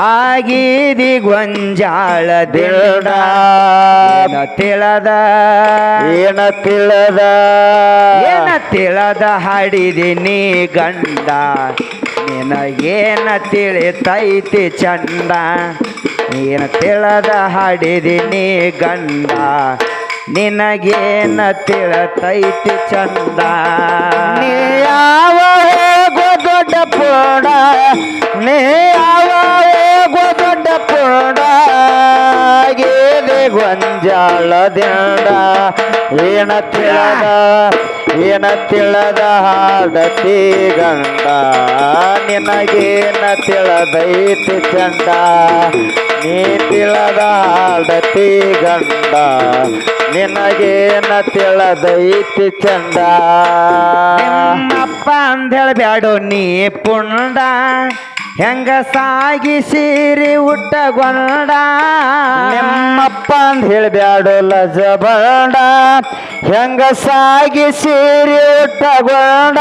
ಹಾಡಿದಿ ಗೊಂಜಾಳ ದಿಲ್ಡ ಏನ ತಿಳದ? ಏನ ತಿಳದ? ಏನ ತಿಳದ ಹಾಡಿದಿ ನೀ ಗಂಡ? ನಿನಗೇನ ತಿಳಿತೈತಿ ಚಂದ ಏನ ತಿಳದ ಹಾಡಿದಿ ನೀ ಗಂಡ? ನಿನಗೇನ ತಿಳತೈತಿ ಚಂದ ನೀ ಯಾವ ದೊಡ್ಡ ಪೋಡ ನೀ ಯಾವ ಹೋಗೋ ದೊಡ್ಡ ಪೋಡ ಗೇದೆ ಗೊಂಜಾಳ ದಂಡ ಏನ ತಿಳದ ಏನ ತಿಳದ ಹಾಡತಿ ಗಂಡ ನಿನಗೇನ ತಿಳದೈತಿ ಚಂಡ ನೀ ತಿಳದ ಹಾಡತಿ ಗಂಡ ನಿನಗೇನ ತಿಳದೈತಿ ಚಂಡ ಅಪ್ಪ ಅಂದೇಳಿ ಬ್ಯಾಡೋ ನೀ ಪುಂಡ ಹೆಂಗ ಸಾಗಿ ಸೀರಿ ಉಟ್ಟಗೊಂಡ? ನಿಮ್ಮಪ್ಪ ಅಂತ ಹೇಳಬ್ಯಾಡು ಲಜಬಂಡ. ಹೆಂಗ ಸಾಗಿ ಸೀರಿ ಉಟ್ಟಗೊಂಡ?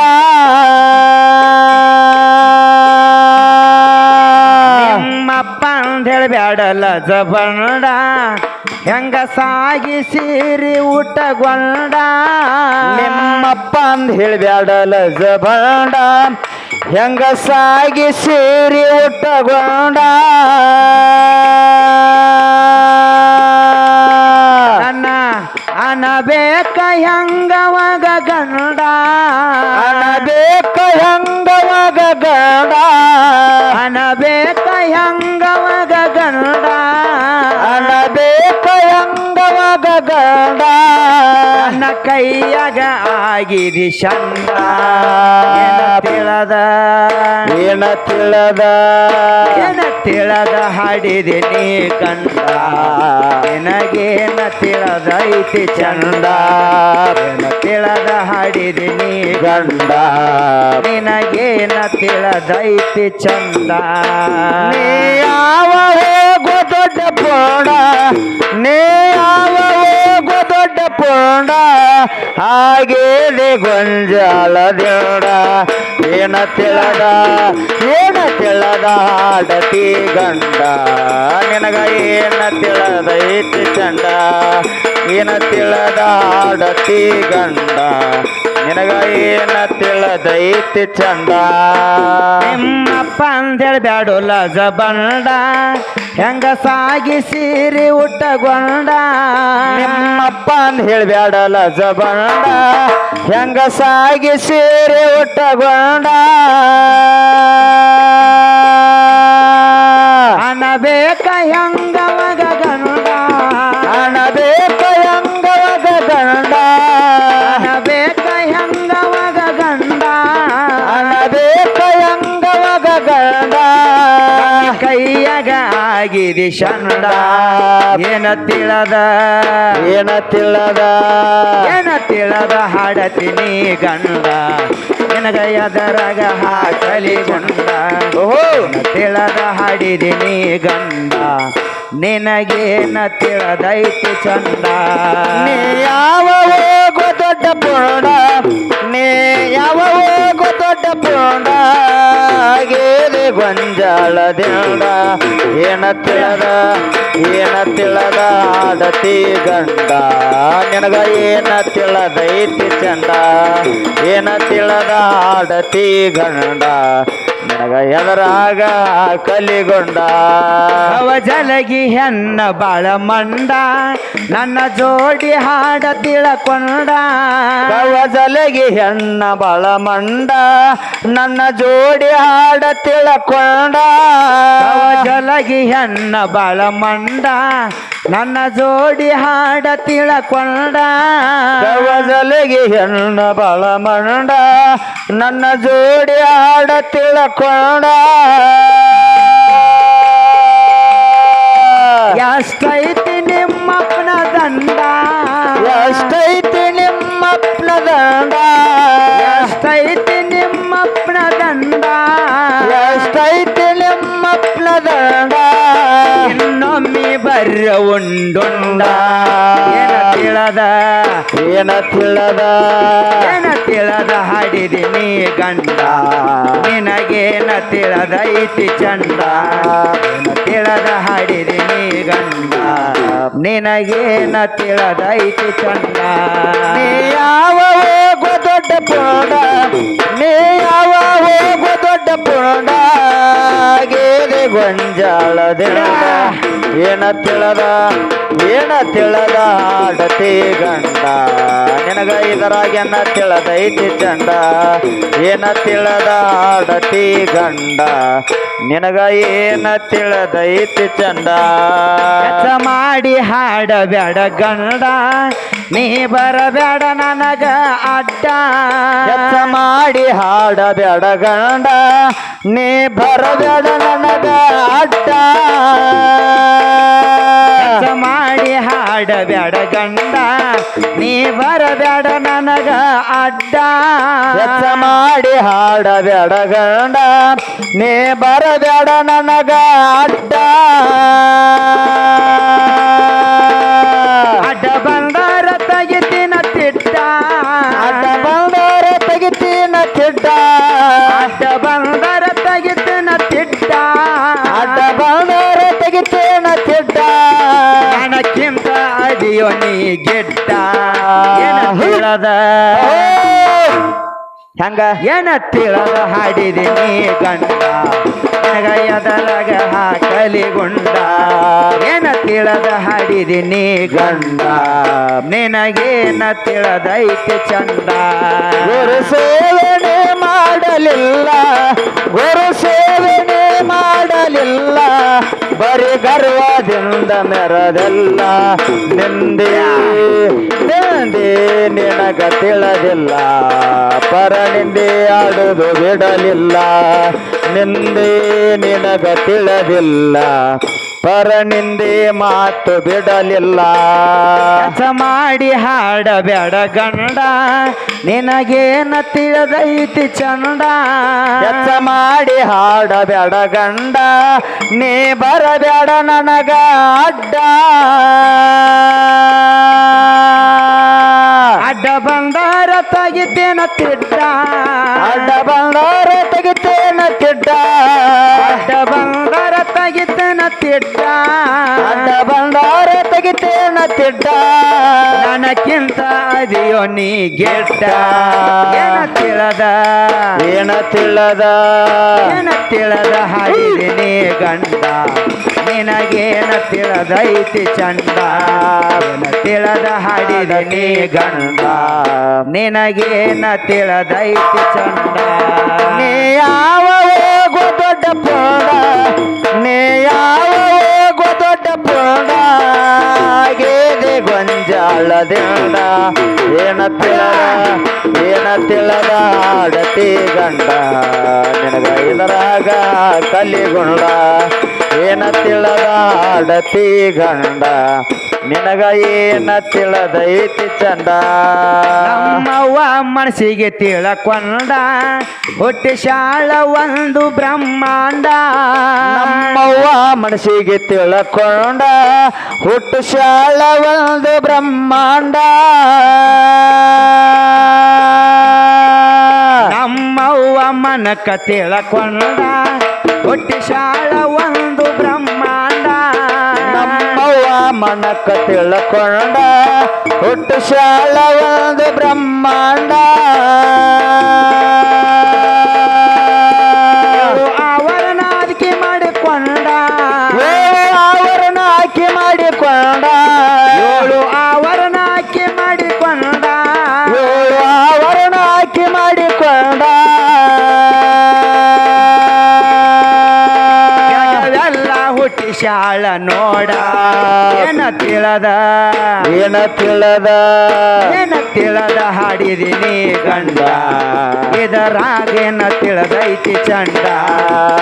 ನಿಮ್ಮಪ್ಪ ಅಂದೇಳಿ ಬ್ಯಾಡಲ್ಲ ಜಬಂಡ ಹೆಂಗ ಸಾಗಿ ಸೀರಿ ಉಟ್ಟಗೊಂಡ? ನಿಮ್ಮಪ್ಪ ಅಂತ ಹೇಳಬ್ಯಾಡಲ ಲಜಬಂಡ. ಹೆಂಗ ಸಾಗಿ ಸೀರಿ ಉಟ್ಟಗೊಂಡ ಏನ ತಿಳದ? ಏನ ತಿಳದ? ಏನ ತಿಳದ ಹಾಡಿದೆ ನೀ ಕಂಡ? ನಿನಗೇನ ತಿಳದೈತಿ ಚಂದ? ಏನ ತಿಳದ ಹಾಡಿದೆ ನೀ ಗಂಡ ನಿನಗೇನ ತಿಳದೈತಿ ಚಂದ? ನೀ ಯಾವ ಹೋಗೋ ದೊಡ್ಡ ಪೋಣ ನೀ ಯಾವ ಪೋಣ ಹಾಗೇನೆ ಗೊಂಜಾಲ ದೇಡ ಏನ ತಿಳದ ಏನ ತಿಳದ ಹಾಡತಿ ಗಂಡ? ನಿನಗ ಏನ ತಿಳದ ತಿಳದೈತಿ ಚಂಡ? ಏನ ತಿಳದ ಹಾಡತಿ ಗಂಡ? ನಿನಗ ಏನ ತಿಳದೈತಿ ಚಂದ? ನಿಮ್ಮಪ್ಪ ಅಂದೇಳಿ ಬ್ಯಾಡು ಲಜ ಬಂಡ ಹೆಂಗ ಸಾಗಿ ಸೀರಿ ಉಟ್ಟಗೊಂಡ ನಿಮ್ಮಪ್ಪ ಅಂತ ಹೇಳ್ಬ್ಯಾಡಲ್ಲ ಬಂಡ ಹೆಂಗ ಸಾಗಿ ಸೀರಿ ಉಟ್ಟಗೊಂಡ ಆಗಿದೆ ಶಂಡ ಏನ ತಿಳದ? ಏನ ತಿಳದ? ಏನ ತಿಳದ? ಹಾಡತೀನಿ ಗಂಡ ನಿನಗ ಎದರಗ ಹಾಕಲಿ ಗಂಡ ಓಹೋ! ತಿಳದ? ಹಾಡಿದಿನಿ ಗಂಡ ನಿನಗೇನ ತಿಳದೈತು ಚಂದ? ನೀ ಯಾವ ಹೋಗೋ ದೊಡ್ಡ ಪೂರ್ಣ ನೀ ಯಾವ ಹೋಗೋ ದೊಡ್ಡ ಪೂರ್ಣ ಗೇಲಿ ಗೊಂಜಾಳ ದಿಂಡ ಏನ ತಿಳದ ಏನ ತಿಳದ ಆಡತಿ ಗಂಡ? ನಿನಗ ಏನ ತಿಳದೈತಿ ಚಂದ? ಏನ ತಿಳದ ಆಡತಿ ಗಂಡ? ನಿನಗ ಎದರಾಗ ಕಲಿಗೊಂಡ? ಅವ ಜಲಗಿ ಹೆಣ್ಣ ಬಾಳ ಮಂಡ ನನ್ನ ಜೋಡಿ ಹಾಡ ತಿಳಕೊಂಡ. ಕವಜಲಗಿ ಹೆಣ್ಣ ಬಾಳ ಮಂಡ ನನ್ನ ಜೋಡಿ ಹಾಡ ತಿಳಕೊಂಡ. ಅವ ಜಲಗಿ ಹೆಣ್ಣ ಬಾಳ ಮಂಡ ನನ್ನ ಜೋಡಿ ಹಾಡ ತಿಳಕೊಂಡ. ಕವಜಲಗಿ ಹೆಣ್ಣ ಬಾಳ ಮಂಡ ನನ್ನ ಜೋಡಿ ಹಾಡ ತಿಳಕೊಂಡ. ಎಷ್ಟೈತಿ ನಿಮ್ಮಪ್ಪನ ದಂಡ. ಎಷ್ಟೈತಿ ನಿಮ್ಮಪ್ಪನ ದಂಡ. ಎಷ್ಟೈತಿ ನಿಮ್ಮಪ್ಪನ ದಂಡ. ಎಷ್ಟೈತಿ ನಿಮ್ಮಪ್ಪನ ದಂಡ. ಇನ್ನೊಮ್ಮೆ ಬರ್ರ ಉಂಡುಂಡ. ಏನ ತಿಳದ? ಏನ ತಿಳದ? ಏನ ತಿಳದ ಹಾಡಿದಿನಿ ಗಂಡ? ನಿನಗೇನ ತಿಳದೈತಿ ಚಂದ ತಿಳದ ತಿಳದ ಹಾಡಿದಿನಿ ಗಂಡ? ನಿನಗೇನ ತಿಳದೈತಿ ಚಂದ ನೀ ಯಾವ ಹೋಗೋ ದೊಡ್ಡ ಪುಂಡ ನೀ ಯಾವ ಹೋಗೋ ದೊಡ್ಡ ಪುಂಡ ಗೊಂಜಾಳದ ಏನ ತಿಳದ? ಏನ ತಿಳದ ಆಡತಿ ಗಂಡ? ನಿನಗ ಇದರಾಗೆನ್ನ ತಿಳದೈತಿ ಚಂಡ? ಏನ ತಿಳದ ಆಡತಿ ಗಂಡ? ನಿನಗ ಏನ ತಿಳದೈತಿ ಚಂಡ? ಮಾಡಿ ಹಾಡಬೇಡ ಗಂಡ ನೀ ಬರಬೇಡ ನನಗ ಅಡ್ಡ. ಮಾಡಿ ಹಾಡಬೇಡ ಗಂಡ ನೀ ಬರಬೇಡ ನನಗ ಅಡ್ಡ. ಕೆಲಸ ಮಾಡಿ ಹಾಡಬೇಡ ಗಂಡ. ನೀ ಬರಬೇಡ ನನಗ ಅಡ್ಡ. ಕೆಲಸ ಮಾಡಿ ಹಾಡಬೇಡ ಗಂಡ. ನೀ ಬರಬೇಡ ನನಗ ಅಡ್ಡ. ತಿಳದ. ಹಂಗ? ಏನ ತಿಳದ ಹಾಡಿದಿನಿ ಗಂಡ. ನನಗ ಎದಲಗ ಹಾಕಲಿ ಗುಂಡ ಏನ ತಿಳದ ಹಾಡಿದಿನಿ ಗಂಡ. ನಿನಗೇನ ತಿಳದೈತಿ ಚಂದ. ಗುರು ಸೇವನೆ ಮಾಡಲಿಲ್ಲ. ಗುರು ಸೇವನೆ ಮಾಡಲಿಲ್ಲ ಬರೀ ಗರ್ವದಿಂದ ಮೆರದೆಲ್ಲ ನಿಂದೆ. ನಿಂದೆ ನಿನಗ ತಿಳದಿಲ್ಲ. ಪರ ನಿಂದೆ ಆಡುದು ಬಿಡಲಿಲ್ಲ. ನಿಂದೆ ನಿನಗ ತಿಳಿದಿಲ್ಲ. ಪರ ನಿಂದೆ ಮಾತು ಬಿಡಲಿಲ್ಲ. ಕೆಲಸ ಮಾಡಿ ಹಾಡಬೇಡ ಗಂಡ ನಿನಗೇನ ತಿಳದೈತಿ ಚಂಡ? ಕೆಲಸ ಮಾಡಿ ಹಾಡಬೇಡ ಗಂಡ ನೀ ಬರಬೇಡ ನನಗ ಅಡ್ಡ. ಅಡ್ಡ ಬಂದಾರ ತೆಗಿತೇನ ತಿಡ್ಡ? ತಿಡ್ಡ ನನಕ್ಕಿಂತ ಅದಿಯೋ ನೀ ಗೆಟ್ಟ. ಏನ ತಿಳದ? ಏನ ತಿಳದ? ಏನ ತಿಳದ ಹಾಡಿದಿನಿ ಗಂಡ? ನಿನಗೇನ ತಿಳದೈತಿ ಚಂಡ ಏನ ತಿಳದ ನೀ ಗಂಡ? ನಿನಗೇನ ತಿಳದೈತಿ ಚಂಡ ನೀ ಯಾವ ಹೋಗೋ ದೊಡ್ಡ ಪೋಡ ನೀ ಯಾವ ಗೊಂಜಾಳದಿಂದ ಏನ ತಿಳದ ಏನ ತಿಳದ ಅಡತಿ ಗಂಡ. ನಿನಗ ಇದರಾಗ ಕಲಿಗುಂಡ. ಏನ ತಿಳದ ಅಡತಿ ಗಂಡ. ನಿನಗ ಏನ ತಿಳದೈತಿ ಚಂದ? ನಮ್ಮವ್ವ ಮನಸ್ಸಿಗೆ ತಿಳಕೊಂಡ ಹುಟ್ಟಿ ಶಾಳ ಒಂದು ಬ್ರಹ್ಮಾಂಡ. ನಮ್ಮವ್ವ ಮನಸ್ಸಿಗೆ ತಿಳ್ಕೊಂಡ ಹುಟ್ಟು ಶಾಳ ಒಂದು ಬ್ರಹ್ಮಾಂಡ. ನಮ್ಮವ್ವ ಮನಕ ತಿಳಕೊಂಡ ಹುಟ್ಟಿ ಶಾಳ ಮನಕ ತಿಳ್ಕೊಂಡ ಹುಟ್ಟು ಶಾಲ ಒಂದು ಬ್ರಹ್ಮಾಂಡ. ಅವರನ್ನ ಆಯ್ಕೆ ಮಾಡಿಕೊಂಡ. ಅವರನ್ನ ಆಯ್ಕೆ ಮಾಡಿಕೊಂಡ. ಏಳು ಅವರನ ಆಯ್ಕೆ ಮಾಡಿಕೊಂಡ. ಏಳು ಅವರನ್ನ ಆಯ್ಕೆ ಮಾಡಿಕೊಂಡ. ಎಲ್ಲ ಹುಟ್ಟಿ ಶಾಲ ನೋಡ. ಏನ ತಿಳದ? ಏನ ತಿಳದ? ಏನ ತಿಳದ ಹಾಡಿದಿನಿ ಗಂಡ. ಇದರಾಗೇನ ತಿಳದೈತಿ ಚಂಡ.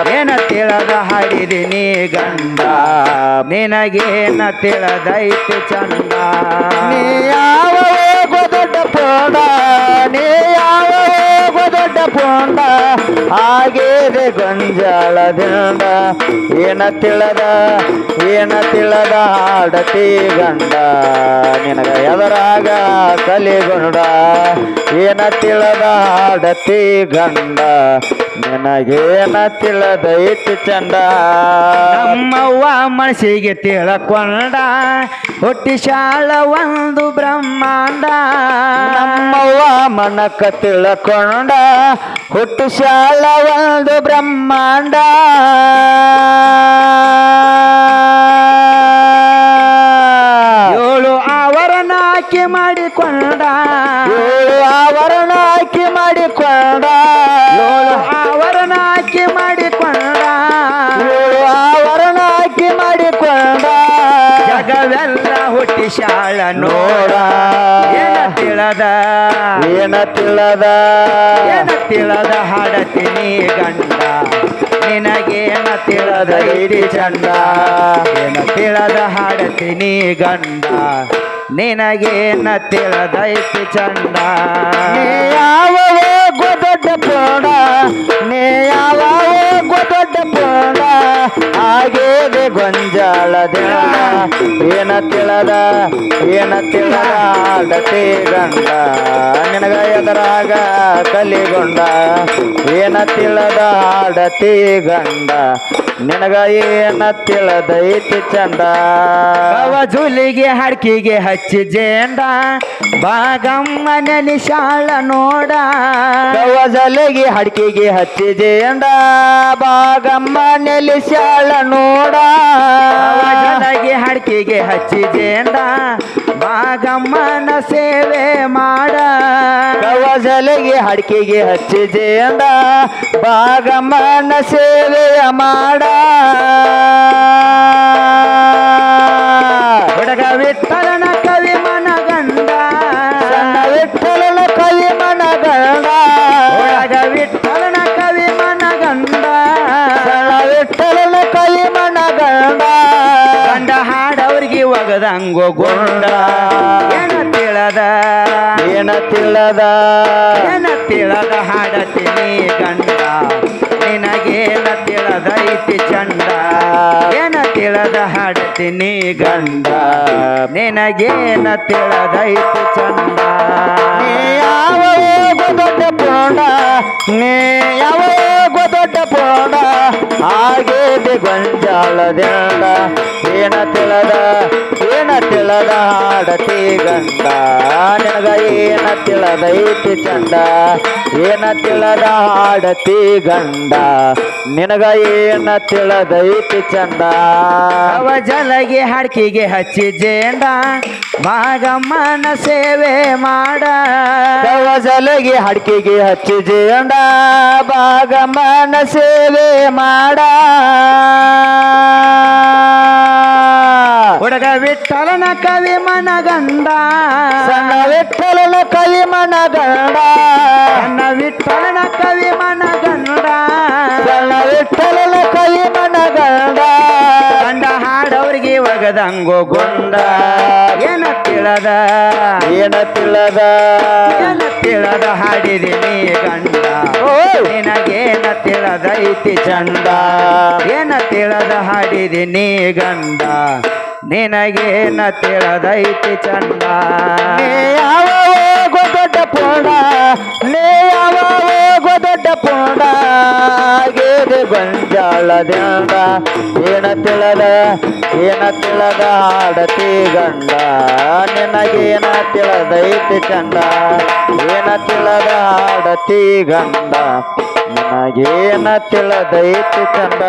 ಏನ ತಿಳದ ಹಾಡಿದೀನಿ ಗಂಡ. ನಿನಗೇನ ತಿಳದೈತಿ ಚಂಡ. ನೀ ಹಾಗೇದೆ ಗೊಂಜಾಳದಿಂದ ಏನ ತಿಳದ ಏನ ತಿಳದ ಆಡತಿ ಗಂಡ. ನಿನಗ ಎದರಾಗ ಕಲಿಗೊಂಡ, ಏನ ತಿಳದ ಆಡತಿ ಗಂಡ. ನಿನಗೇನ ತಿಳದೈತಿ ನಮ್ಮವ್ವ ಮನಸ್ಸಿಗೆ ತಿಳಕೊಂಡ. ಹೊಟ್ಟಿ ಶಾಳ ಒಂದು ಬ್ರಹ್ಮಾಂಡ. ನಮ್ಮವ್ವ ಮನಕ ತಿಳಕೊಂಡ. ಹುಟ್ಟು ಶಾಲ ಒಂದು ಬ್ರಹ್ಮಾಂಡ. ಏಳು ಆವರಣ ಆಕೆ ಮಾಡಿಕೊಂಡ ಶಾಳ ನೋಡ. ಏನ ತಿಳದ? ಏನ ತಿಳದ? ಏನ ತಿಳದ ಹಾಡತೀನಿ ಗಂಡ? ನಿನಗೇನ ತಿಳದ ಇಡಿ ಚಂಡ ಏನ ತಿಳದ ಹಾಡತೀನಿ ಗಂಡ? ನಿನಗೇನ ತಿಳದೈತಿ ಚಂದ? ನೀ ಯಾವ ಏನ ತಿಳದ ಏನ ತಿಳದ ಗಂಡ. ನಿನಗ ಎದರಾಗ ಕಲಿಗೊಂಡ ಏನ ತಿಳದ ಆಡತಿ ಗಂಡ. ನಿನಗ ಏನ ತಿಳದೈತಿ ಚಂದ. ಕವ ಜುಲಿಗೆ ಹಡ್ಕಿಗೆ ಹಚ್ಚಿ ಜೇಂಡ ಬಾಗಮ್ಮ ನೆನಿಶಾಳ ನೋಡ. ಕವಜಲಗಿ ಹಡ್ಕಿಗೆ ಹಚ್ಚಿ ಜೇಂದ ಬಾಗಮ್ಮ ನೆಲಿಶಾಳ ನೋಡ. ಜಲಗೆ ಹಡ್ಕಿಗೆ ಹಚ್ಚಿ ಜೇಂಡ ಬಾಗಮ್ಮನ ಸೇವೆ ಮಾಡ. ಕವಜಲಗಿ ಹಡ್ಕಿಗೆ ಹಚ್ಚಿ ಜೇಂದ ಬಾಗಮ್ಮನ ಸೇವೆ ಮಾಡ. ಹುಡುಗ ವಿಠಲನ ಕವಿ ಮನಗಂಡ. ಸಣ್ಣ ವಿಠಲನ ಕವಿ ಮನಗಂಡ. ಹುಡುಗ ವಿಠಲನ ಕವಿ ಮನಗಂಡ. ಸಣ್ಣ ವಿಠಲನ ಕವಿ ಮನಗಂಡ. ಗಂಡ ಹಾಡವ್ರಿಗೆ ಒಗದಂಗೋ ಗೊಂಡ. ಏನ ತಿಳದ? ಏನ ತಿಳದ? ಏನ ತಿಳದ ಹಾಡತೀನಿ ಗಂಡ. ತಿಳದೈತಿ ಚಂದ. ಏನ ತಿಳದ ಹಾಡ್ತೀನಿ ಗಂಡ ನಿನಗೇನ ತಿಳದೈತಿ ಚಂದ? ಯಾವ ದೊಡ್ಡ ಪೋಣ? ನೀ ಯಾವ ದೊಡ್ಡ ಪೋಣ? ಹಾಗೇದೆ ಗೊಂಜಾಳದ ಏನ ತಿಳದ ಏನ ತಿಳದ ಹಾಡತಿ ಗಂಡ ನಿನಗ ಏನ ತಿಳದೈತಿ ಚಂದ? ಏನ ತಿಳದ ಹಾಡತಿ ಗಂಡ ನಿನಗ ಏನ ತಿಳದೈತಿ ಚಂದ? ಅವ ಜಲಗೆ ಹಡ್ಕಿಗೆ ಹಚ್ಚಿ ಜೇಂಡ ಮಾಗಮ್ಮನ ಸೇವೆ ಮಾಡ. ಕವಜಲಗಿ ಹಡ್ಕಿಗೆ ಹಚ್ಚಿ ಜೇಂಡ ಬಾಗಮ್ಮನ ಸೇವೆ ಮಾಡ. ಹುಡುಗ ವಿಠಲನ ಕವಿ ಮನಗಂಡ. ಸಣ್ಣ ವಿಠಲನ ಕವಿ ಮನಗಂಡ. ಸಣ್ಣ ವಿಠಲನ ಕವಿ ಒಗದಂಗೋ ಗೊಂಡ. ಏನ ತಿಳದ? ಏನ ತಿಳದ? ಏನ ತಿಳದ ನೀ ಗಂಡ. ಓ ತಿಳದ ಇತಿ ಚಂದ? ಏನ ತಿಳದ ಹಾಡಿದಿನಿ ಗಂಡ? ನಿನಗೇನ ತಿಳದೈತಿ ಚಂದ? ನೀ ಯಾವ ದೊಡ್ಡ ಪೋಡ? ನೀ ಯಾವ ದೊಡ್ಡ ಪೋಣ ಗೇದೆ ಗೊಂಜಾಳದಿಂದ ಏನ ತಿಳದ ಏನ ತಿಳದ ಆಡತಿ ಗಂಡ. ನಿನಗೇನ ತಿಳದೈತಿ ಚಂದ ಏನ ತಿಳದ ಆಡತಿ ಗಂಡ. ನಿನಗೇನ ತಿಳದೈತಿ ಚಂದ